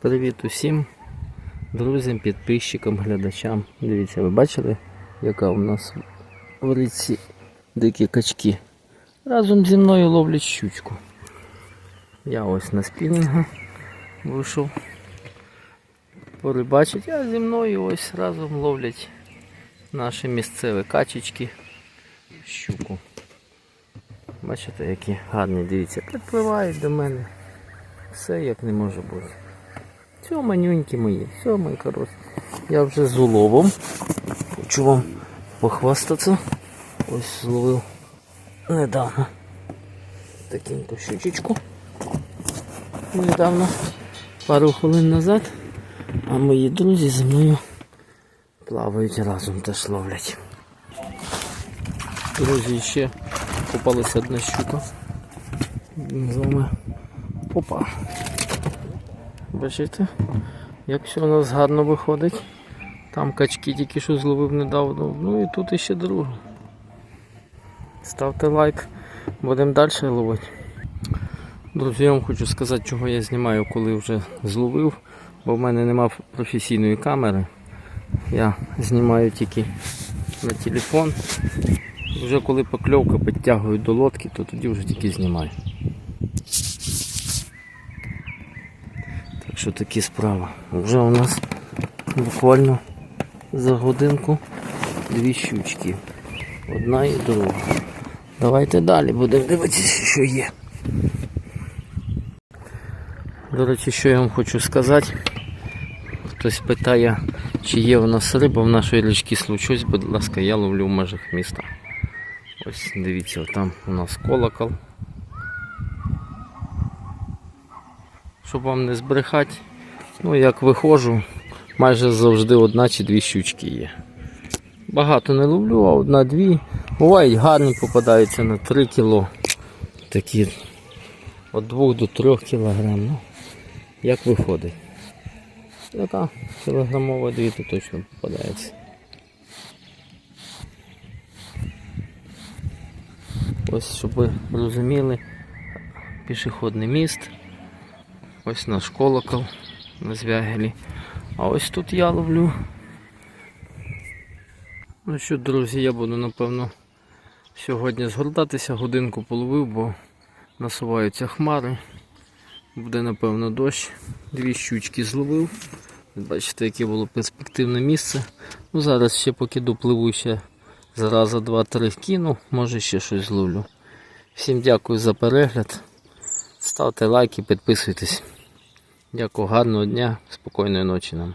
Привіт усім друзям, підписчикам, глядачам. Дивіться, ви бачили, яка у нас в річці дикі качки. Разом зі мною ловлять щучку. Я ось на спінінгу вийшов порибачить, а зі мною ось разом ловлять наші місцеві качечки щуку. Бачите, які гарні, дивіться, підпливають до мене. Все як не може бути. Все манюнькі мої, все мої хороші. Я вже з уловом. Хочу вам похвастатися. Ось зловив недавно такеньку щучечку. Недавно, пару хвилин назад. А мої друзі зі мною плавають разом теж ловлять. Друзі, ще попалася одна щука. З вами попа. Бачите, як все у нас гарно виходить. Там качки тільки що зловив недавно. Ну і тут іще друга. Ставте лайк, будемо далі ловити. Друзі, я вам хочу сказати, чого я знімаю, коли вже зловив, бо в мене нема професійної камери. Я знімаю тільки на телефон. Вже коли покльовка підтягую до лодки, то тоді вже тільки знімаю. Що такі справи. Вже у нас буквально за годинку дві щучки. Одна і друга. Давайте далі будемо дивитися, що є. До речі, що я вам хочу сказати. Хтось питає, чи є у нас риба в нашій річці случось, будь ласка, я ловлю в межах міста. Ось дивіться, там у нас колокол. Щоб вам не збрехати, ну як виходжу, майже завжди одна чи дві щучки є. Багато не ловлю, а одна-дві. Бувають гарні попадаються на 3 кіло. Такі від 2 до 3 кілограм. Ну, як виходить. Яка кілограмова дві то точно попадається. Ось, щоб ви розуміли, пішохідний міст. Ось наш колокол на звягелі. А ось тут я ловлю. Ну що, друзі, я буду напевно сьогодні згортатися, годинку половив, бо насуваються хмари. Буде напевно дощ. Дві щучки зловив. Бачите, яке було перспективне місце. Ну Зараз ще поки допливу ще зараза два-три кину, може ще щось зловлю. Всім дякую за перегляд. Ставте лайки, підписуйтесь. Дякую, гарного дня, спокійної ночі нам.